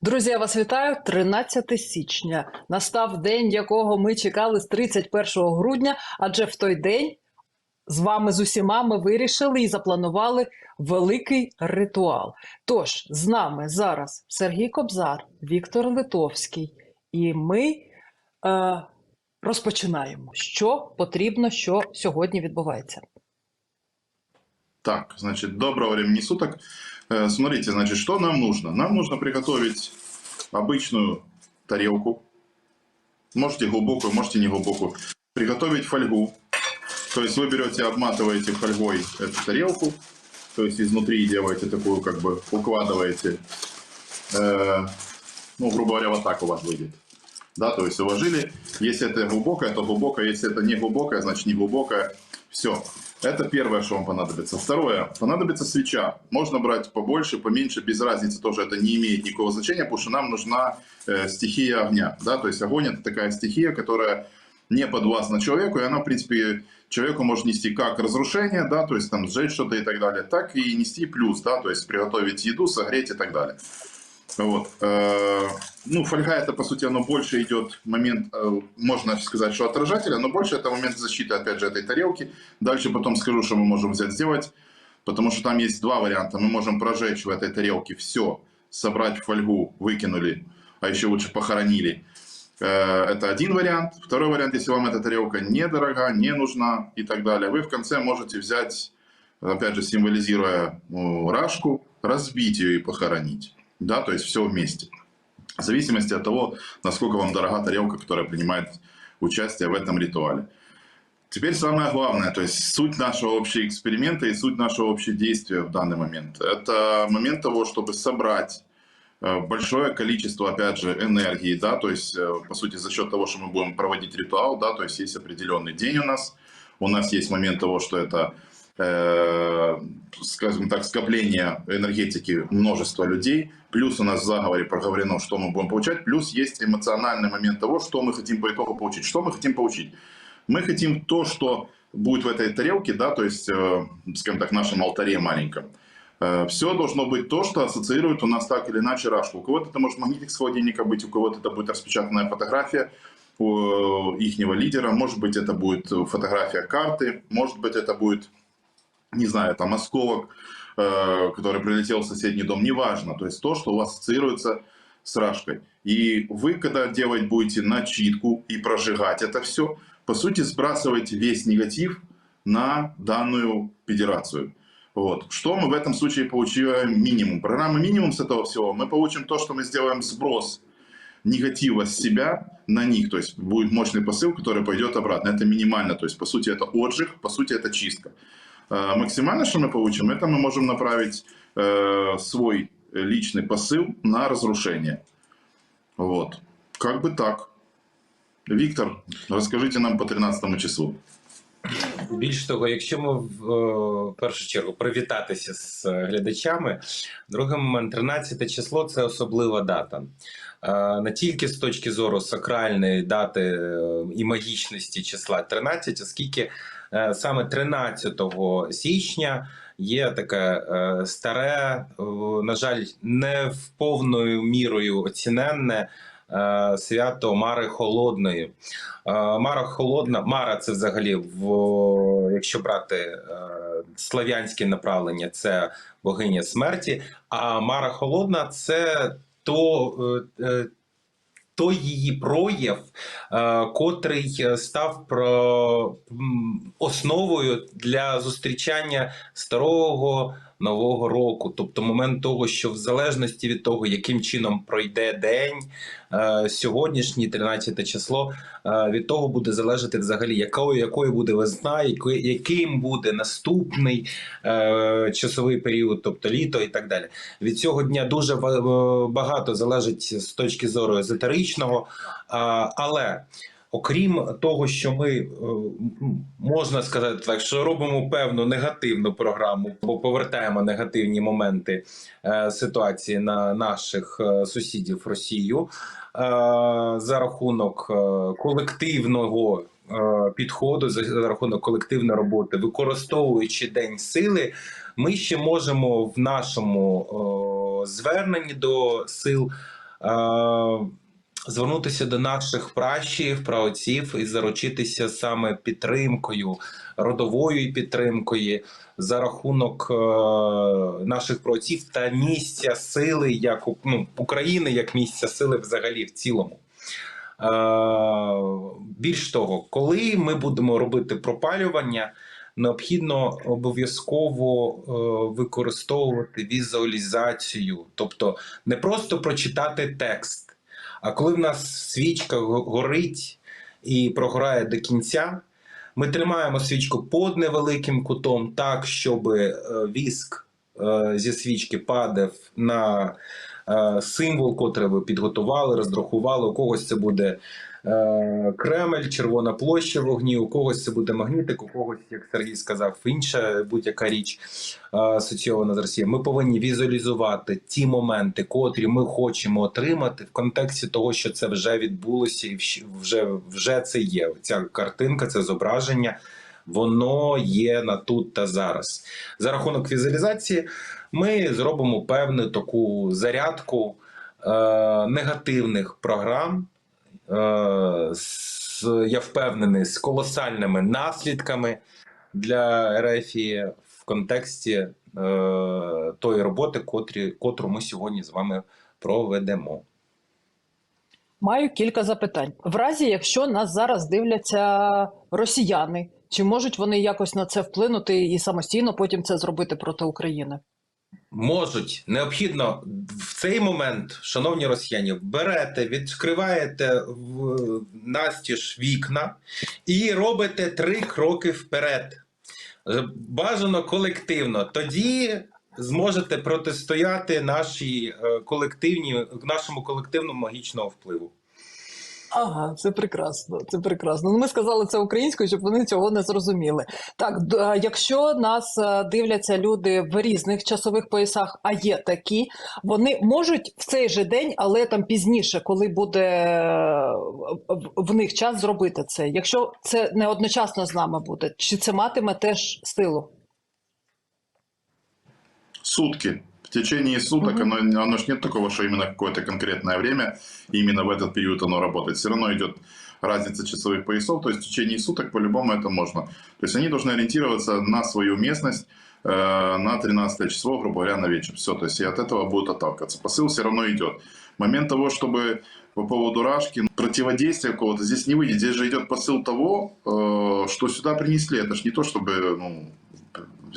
Друзі, я вас вітаю. 13 січня. Настав день, якого ми чекали з 31 грудня, адже в той день з вами з усіма ми вирішили і запланували великий ритуал. Тож з нами зараз Сергій Кобзар, Віктор Литовський, і ми е, розпочинаємо. Що потрібно, що сьогодні відбувається. Так, значит, доброго времени суток. Э, Смотрите, значит, что нам нужно? Нам нужно приготовить обычную тарелку. Можете глубокую, можете не глубокую. Приготовить фольгу. То есть вы берете, обматываете фольгой эту тарелку. То есть изнутри делаете такую, как бы укладываете. э, ну, грубо говоря, вот так у вас выйдет. Да, то есть уложили. Если это глубокое, то глубокое. Если это не глубокое, значит не глубокое. Все. Это первое, что вам понадобится. Второе. Понадобится свеча. Можно брать побольше, поменьше, без разницы тоже это не имеет никакого значения, потому что нам нужна э, стихия огня. Да? То есть огонь это такая стихия, которая не подвластна человеку, и она, в принципе, человеку может нести как разрушение, да, то есть там сжечь что-то и так далее, так и нести плюс, да, то есть приготовить еду, согреть и так далее. Вот. Э, Ну, фольга это, по сути, оно больше идет момент, э, можно сказать, что отражателя, но больше это момент защиты, опять же, этой тарелки. Дальше потом скажу, что мы можем взять сделать, потому что там есть два варианта. Мы можем прожечь в этой тарелке все, собрать фольгу, выкинули, а еще лучше похоронили. Э, Это один вариант. Второй вариант, если вам эта тарелка недорога, не нужна и так далее, вы в конце можете взять, опять же, символизируя ну, рашку, разбить ее и похоронить. Да, то есть все вместе. В зависимости от того, насколько вам дорога тарелка, которая принимает участие в этом ритуале. Теперь самое главное, то есть суть нашего общего эксперимента и суть нашего общего действия в данный момент. Это момент того, чтобы собрать э, большое количество, опять же, энергии, да, то есть, э, по сути, за счет того, что мы будем проводить ритуал, да, то есть есть определенный день у нас, у нас есть момент того, что это, скажем так, скопление энергетики множества людей, плюс у нас в заговоре проговорено, что мы будем получать, плюс есть эмоциональный момент того, что мы хотим по итогу получить. Что мы хотим получить? Мы хотим то, что будет в этой тарелке, да, то есть, э, скажем так, в нашем алтаре маленьком. Все должно быть то, что ассоциирует у нас так или иначе рашку. У кого-то это может магнитик с холодильника быть, у кого-то это будет распечатанная фотография ихнего лидера, может быть это будет фотография карты, может быть это будет, не знаю, там осколок, э, который прилетел в соседний дом, неважно. То есть то, что у вас ассоциируется с рашкой. И вы, когда делать будете начитку и прожигать это все, по сути, сбрасываете весь негатив на данную федерацию. Вот. Что мы в этом случае получаем минимум? Программа минимум с этого всего. Мы получим то, что мы сделаем сброс негатива с себя на них. То есть будет мощный посыл, который пойдет обратно. Это минимально. То есть, по сути, это отжиг, по сути, это чистка. Э, Максимально, что мы получим, это мы можем направить э, свой личный посыл на разрушение. Вот. Как бы так. Виктор, расскажите нам по 13 числу. Більш того, якщо ми в е, першу чергу привітатися з е, глядачами, другий момент 13 число це особлива дата. Е, Не тільки з точки зору сакральної дати е, і магічності числа 13, оскільки е, саме 13 січня є таке е, старе, е, на жаль, не в повною мірою оціненне е, свято Мари Холодної. Е, Мара холодна, Мара це взагалі, в, якщо брати е, слав'янське направлення, це богиня смерті. А Мара холодна це то, е, е, той її прояв, е, котрий е, став про основою для зустрічання старого. Нового року, тобто момент того, що в залежності від того, яким чином пройде день, е, сьогоднішній 13 число, е, від того буде залежати взагалі, якою якою буде весна, яким буде наступний е, часовий період, тобто літо і так далі. Від цього дня дуже багато залежить з точки зору езотеричного, але. Окрім того, що ми е, можна сказати так, що робимо певну негативну програму, бо повертаємо негативні моменти е, ситуації на наших е, сусідів Росію за рахунок колективного підходу, за, рахунок колективної роботи, використовуючи день сили, ми ще можемо в нашому зверненні до сил звернутися до наших пращів, праотців і заручитися саме підтримкою, родовою підтримкою за рахунок е, наших праотців та місця сили, як ну, України, як місця сили взагалі в цілому. Е, більш того, коли ми будемо робити пропалювання, необхідно обов'язково е, використовувати візуалізацію, тобто не просто прочитати текст, а коли в нас свічка горить і прогорає до кінця, ми тримаємо свічку під невеликим кутом, так, щоб е, віск е, зі свічки падав на символ, котрий ви підготували, розрахували. У когось це буде е, Кремль, Червона площа вогні, у когось це буде магнітик, у когось, як Сергій сказав, інша будь-яка річ е, асоційована з Росією. Ми повинні візуалізувати ті моменти, котрі ми хочемо отримати в контексті того, що це вже відбулося, і вже, вже це є. Ця картинка, це зображення. Воно є на тут та зараз. За рахунок візуалізації ми зробимо певну таку зарядку е, негативних програм. Е, з, я впевнений, з колосальними наслідками для Ерефії в контексті е, тої роботи, котрі, котру ми сьогодні з вами проведемо. Маю кілька запитань. В разі, якщо нас зараз дивляться росіяни, чи можуть вони якось на це вплинути і самостійно потім це зробити проти України? Можуть необхідно в цей момент, шановні росіяни, берете, відкриваєте в настіж вікна і робите три кроки вперед. Бажано колективно. Тоді зможете протистояти нашій е, колективні, нашому колективному магічному впливу. Ага, це прекрасно. Це прекрасно. Ну, ми сказали це українською, щоб вони цього не зрозуміли. Так, якщо нас е, дивляться люди в різних часових поясах, а є такі, вони можуть в цей же день, але там пізніше, коли буде е, в них час зробити це. Якщо це не одночасно з нами буде, чи це матиме теж силу? Сутки. В течение суток Мгм. оно, оно ж нет такого, что именно какое-то конкретное время, именно в этот период оно работает. Все равно идет разница часовых поясов, то есть в течение суток по-любому это можно. То есть они должны ориентироваться на свою местность э, на 13 число, грубо говоря, на вечер. Все, то есть и от этого будут отталкиваться. Посыл все равно идет. Момент того, чтобы по поводу Рашки, противодействия какого-то здесь не выйдет. Здесь же идет посыл того, э, что сюда принесли. Это ж не то, чтобы ну,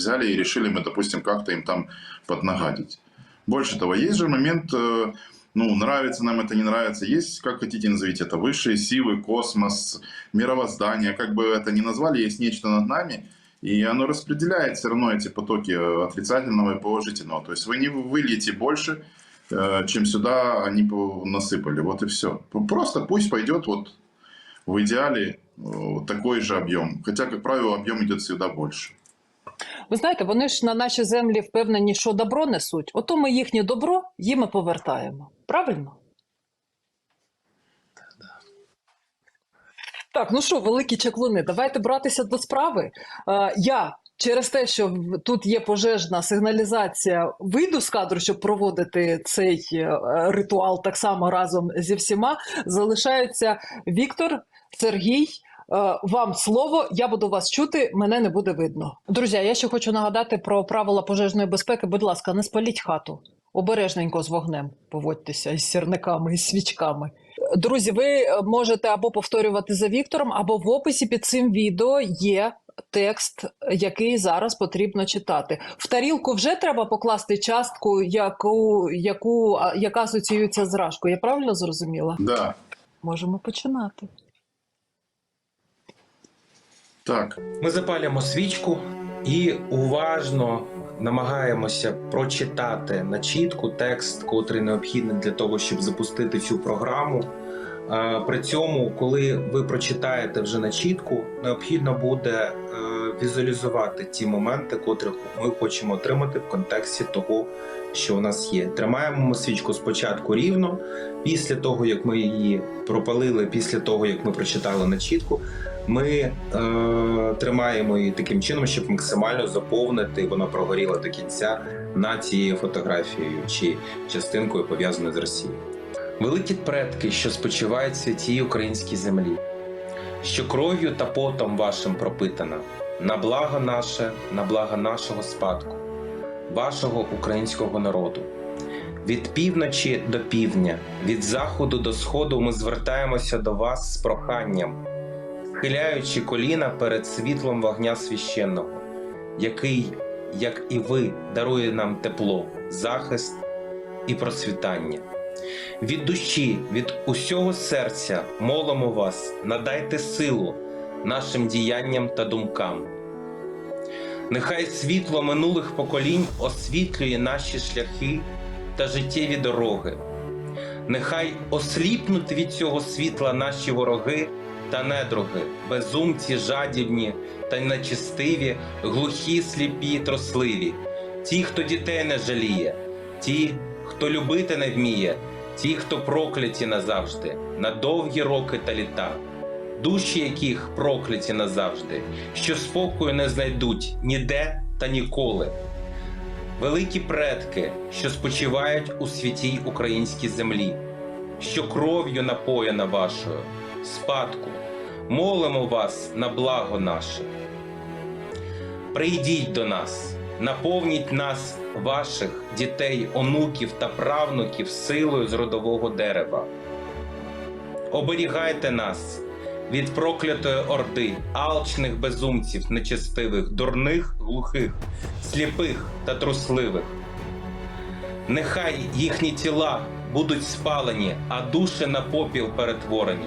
взяли и решили мы, допустим, как-то им там поднагадить. Больше того, есть же момент, э, ну, нравится нам это, не нравится, есть, как хотите назовите это, высшие силы, космос, мировоздание, как бы это ни назвали, есть нечто над нами, и оно распределяет все равно эти потоки э, отрицательного и положительного. То есть вы не выльете больше, э, чем сюда они насыпали, вот и все. Просто пусть пойдет вот в идеале такой же объем, хотя, как правило, объем идет всегда больше. Ви знаєте, вони ж на наші землі впевнені, що добро несуть. Ото ми їхнє добро їм і повертаємо. Правильно? Так, ну що, великі чаклуни, давайте братися до справи. Е, я через те, що тут є пожежна сигналізація, вийду з кадру, щоб проводити цей е, ритуал так само разом зі всіма. Залишаються Віктор, Сергій. Е, Вам слово, я буду вас чути, мене не буде видно. Друзі, я ще хочу нагадати про правила пожежної безпеки. Будь ласка, не спаліть хату. Обережненько з вогнем поводьтеся із сірниками, із свічками. Друзі, ви е, можете або повторювати за Віктором, або в описі під цим відео є текст, який зараз потрібно читати. В тарілку вже треба покласти частку, яку, яку, яка асоціюється з рашкою. Я правильно зрозуміла? Да, Можемо починати. Так, Ми запалюємо свічку і уважно намагаємося прочитати на чітку текст, котрий необхідний для того, щоб запустити цю програму. При цьому, коли ви прочитаєте вже на чітку, необхідно буде е, візуалізувати ті моменти, котрих ми хочемо отримати в контексті того, що у нас є. Тримаємо ми свічку спочатку рівно, після того як ми її пропалили, після того як ми прочитали на чітку, ми е, тримаємо її таким чином, щоб максимально заповнити, вона прогоріла до кінця над цією фотографією чи частинкою пов'язаною з Росією. Великі предки, що спочивають в святій українській землі, що кров'ю та потом вашим пропитана, на благо наше, на благо нашого спадку, вашого українського народу. Від півночі до півдня, від заходу до сходу ми звертаємося до вас з проханням, схиляючи коліна перед світлом вогня священного, який, як і ви, дарує нам тепло, захист і процвітання. Від душі, від усього серця молимо вас, надайте силу нашим діянням та думкам. Нехай світло минулих поколінь освітлює наші шляхи та життєві дороги. Нехай осліпнуть від цього світла наші вороги та недруги, безумці, жадібні та нечистиві, глухі, сліпі, тросливі, ті, хто дітей не жаліє, ті, хто любити не вміє, ті, хто прокляті назавжди, на довгі роки та літа, душі яких прокляті назавжди, що спокою не знайдуть ніде та ніколи. Великі предки, що спочивають у святій українській землі, що кров'ю напоєна вашою, спадку, молимо вас на благо наше. Прийдіть до нас, наповніть нас, ваших дітей, онуків та правнуків силою з родового дерева. Оберігайте нас від проклятої орди, алчних безумців, нечестивих, дурних, глухих, сліпих та трусливих. Нехай їхні тіла будуть спалені, а душі на попіл перетворені.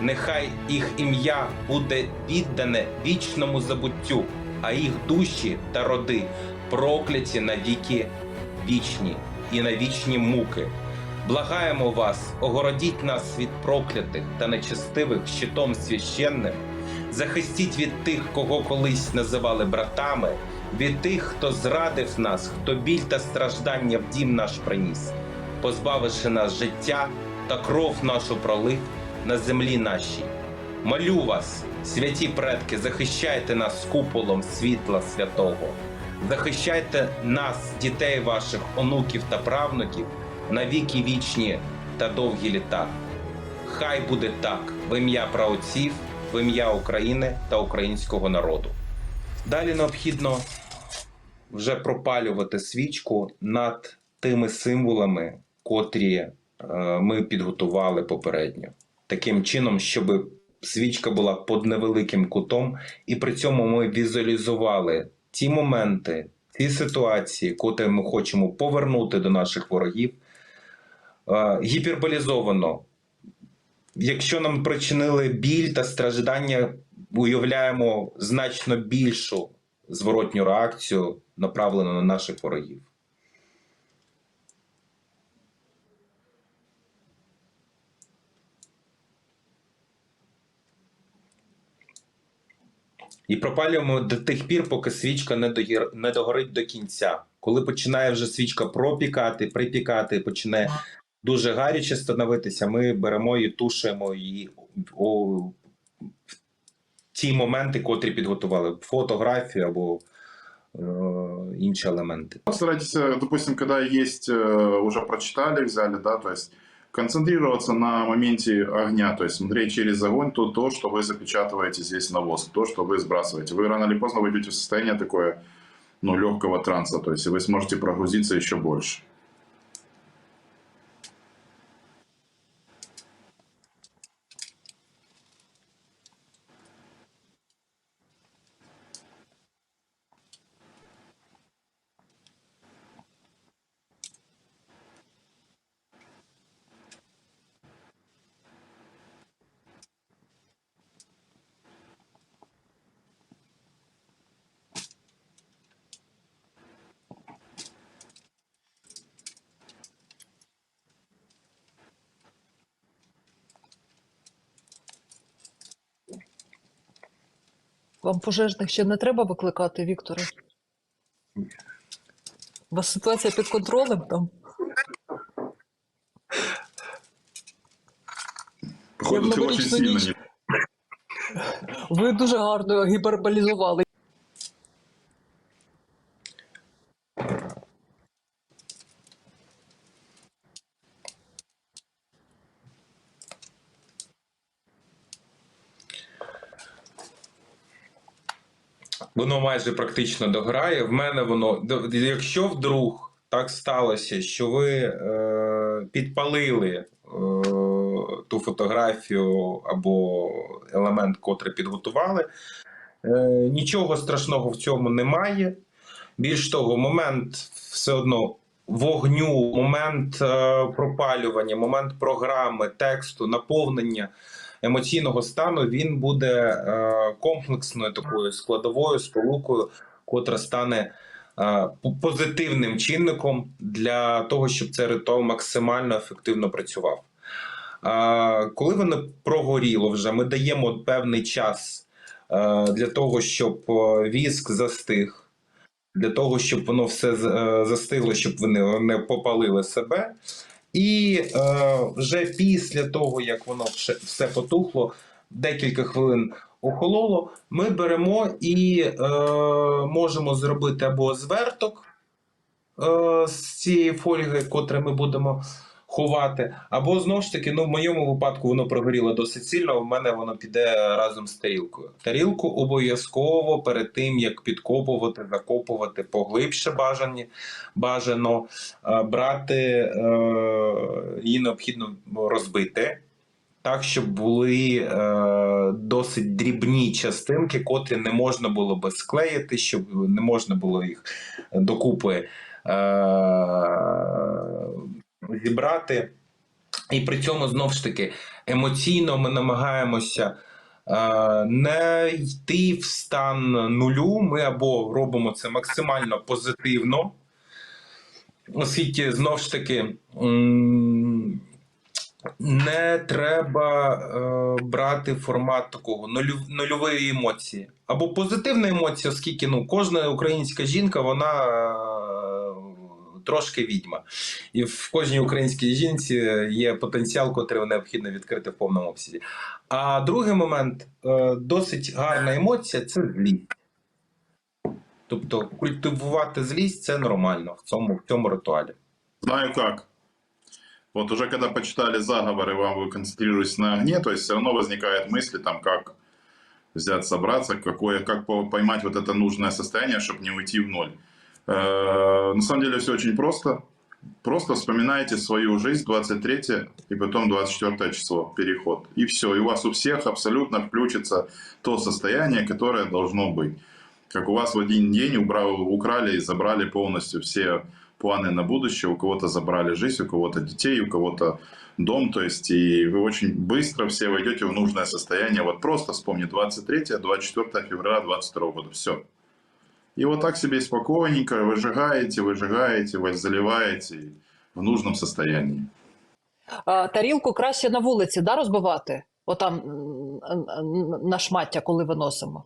Нехай їх ім'я буде віддане вічному забуттю, а їх душі та роди прокляті на віки вічні і на вічні муки. Благаємо вас, огородіть нас від проклятих та нечестивих щитом священним, захистіть від тих, кого колись називали братами, від тих, хто зрадив нас, хто біль та страждання в дім наш приніс, позбавивши нас життя та кров нашу пролив на землі нашій. Молю вас, святі предки, захищайте нас куполом світла святого, захищайте нас, дітей ваших, онуків та правнуків, на віки вічні та довгі літа. Хай буде так в ім'я праотців, в ім'я України та українського народу. Далі необхідно вже пропалювати свічку над тими символами, котрі е, ми підготували попередньо. Таким чином, щоб свічка була під невеликим кутом, і при цьому ми візуалізували ті моменти, ті ситуації, котрі ми хочемо повернути до наших ворогів, е, гіперболізовано. Якщо нам причинили біль та страждання, уявляємо значно більшу зворотню реакцію, направлену на наших ворогів. І пропалюємо до тих пір, поки свічка не, догір... не догорить до кінця. Коли починає вже свічка пропікати, припікати, починає дуже гаряче становитися, ми беремо і тушуємо її у в ті моменти, котрі підготували фотографію або е, інші елементи. Старайтесь, допустим, когда есть, э, уже прочитали, взяли, да, то есть концентрироваться на моменте огня, то есть смотреть через огонь то, то, что вы запечатываете здесь на воск, то, что вы сбрасываете. Вы рано или поздно выйдете в состояние такое, ну, легкого транса, то есть вы сможете прогрузиться еще больше. Вам пожежних ще не треба викликати, Вікторе? У вас ситуація під контролем там? Походу, сильно Ви дуже гарно гіперболізували. воно майже практично дограє. В мене воно, якщо вдруг так сталося, що ви е, підпалили е, ту фотографію або елемент, котрий підготували, е, нічого страшного в цьому немає. Більш того, момент все одно вогню, момент е, пропалювання, момент програми, тексту, наповнення емоційного стану він буде е, комплексною такою складовою сполукою, котра стане е, позитивним чинником для того, щоб цей ритуал максимально ефективно працював. А коли воно прогоріло вже, ми даємо певний час е, для того, щоб е, віск застиг, для того, щоб воно все е, застигло, щоб вони не попалили себе. І е, вже після того, як воно все, потухло, декілька хвилин охололо, ми беремо і е, можемо зробити або зверток е, з цієї фольги, котре ми будемо ховати, або знову ж таки, ну в моєму випадку воно прогоріло досить сильно. В мене воно піде разом з тарілкою. Тарілку обов'язково перед тим як підкопувати, закопувати поглибше бажані, бажано е, брати е, її необхідно розбити. Так, щоб були е, досить дрібні частинки, котрі не можна було би склеїти, щоб не можна було їх докупи е, зібрати. І при цьому знову ж таки емоційно ми намагаємося е, не йти в стан нулю. Ми або робимо це максимально позитивно, оскільки знову ж таки. Не треба е, брати формат такого нульової емоції або позитивна емоція, оскільки ну, кожна українська жінка вона е, трошки відьма. І в кожній українській жінці є потенціал, котрий необхідно відкрити в повному обсязі. А другий момент е, досить гарна емоція це злість. Тобто культивувати злість це нормально в цьому, в цьому ритуалі. Знаю как. Вот уже когда почитали заговоры, вам вы концентрируетесь на огне, то есть все равно возникает мысли, там, как взять, собраться, какое, как по- поймать вот это нужное состояние, чтобы не уйти в ноль. Э, На самом деле все очень просто. Просто вспоминайте свою жизнь, 23 и потом 24 число, переход. И все. И у вас у всех абсолютно включится то состояние, которое должно быть. Как у вас в один день убрал, украли и забрали полностью все планы на будущее. У кого-то забрали жизнь, у кого-то детей, у кого-то дом. То есть и вы очень быстро все войдете в нужное состояние. Вот просто вспомни 23-24 февраля 22 года. Все. И вот так себе спокойненько выжигаете, выжигаете, вы заливаете в нужном состоянии. А, тарілку краще на вулиці, да, розбивати? Отам м, м, на шмаття, коли виносимо.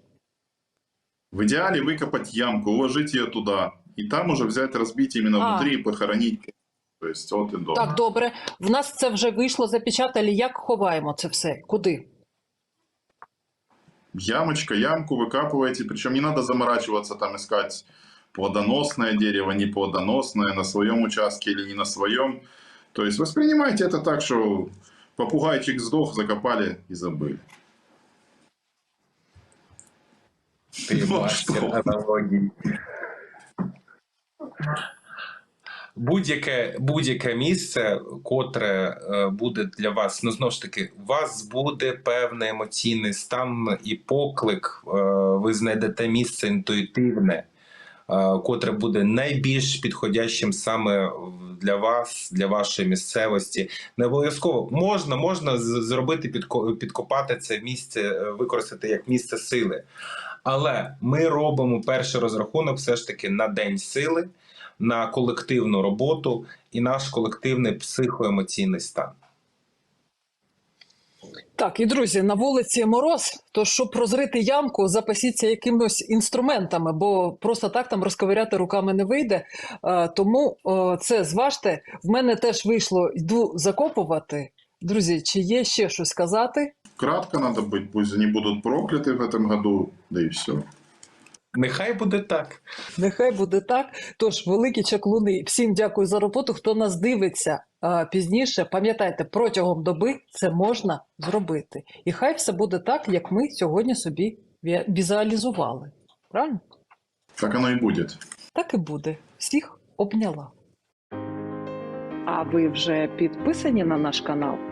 В идеале выкопать ямку, уложить ее туда. И там уже взять, разбить именно А. внутри и похоронить. То есть от и до. Так, добре. В нас це вже вийшло, запечатали. Як ховаємо це все? Куди? Ямочка, ямку выкапываете. Причем не надо заморачиваться, там искать плодоносное дерево, не плодоносное, на своем участке или не на своем. То есть воспринимайте это так, что попугайчик сдох, закопали и забыли. Ти Ну, мастер що? аналогій. Будь-яке, будь-яке місце, котре е, буде для вас, ну знову ж таки, у вас буде певний емоційний стан і поклик. Е, ви знайдете місце інтуїтивне, е, котре буде найбільш підходящим саме для вас, для вашої місцевості. Не обов'язково можна, можна зробити підко- підкопати це місце, використати як місце сили. Але ми робимо перший розрахунок все ж таки на день сили, на колективну роботу і наш колективний психоемоційний стан. Так, і друзі, на вулиці мороз. То щоб розрити ямку, запасіться якимось інструментами, бо просто так там розковиряти руками не вийде. Е, Тому е, це зважте. В мене теж вийшло, йду закопувати. Друзі, чи є ще щось сказати? Кратко надо быть, пусть они будут прокляты в этом году, да и все. Нехай буде так. Нехай буде так. Тож, великі чаклуни, всім дякую за роботу. Хто нас дивиться а, пізніше, пам'ятайте, протягом доби це можна зробити. І хай все буде так, як ми сьогодні собі візуалізували. Правильно? Так оно и будет. Так і буде. Всіх обняла. А ви вже підписані на наш канал?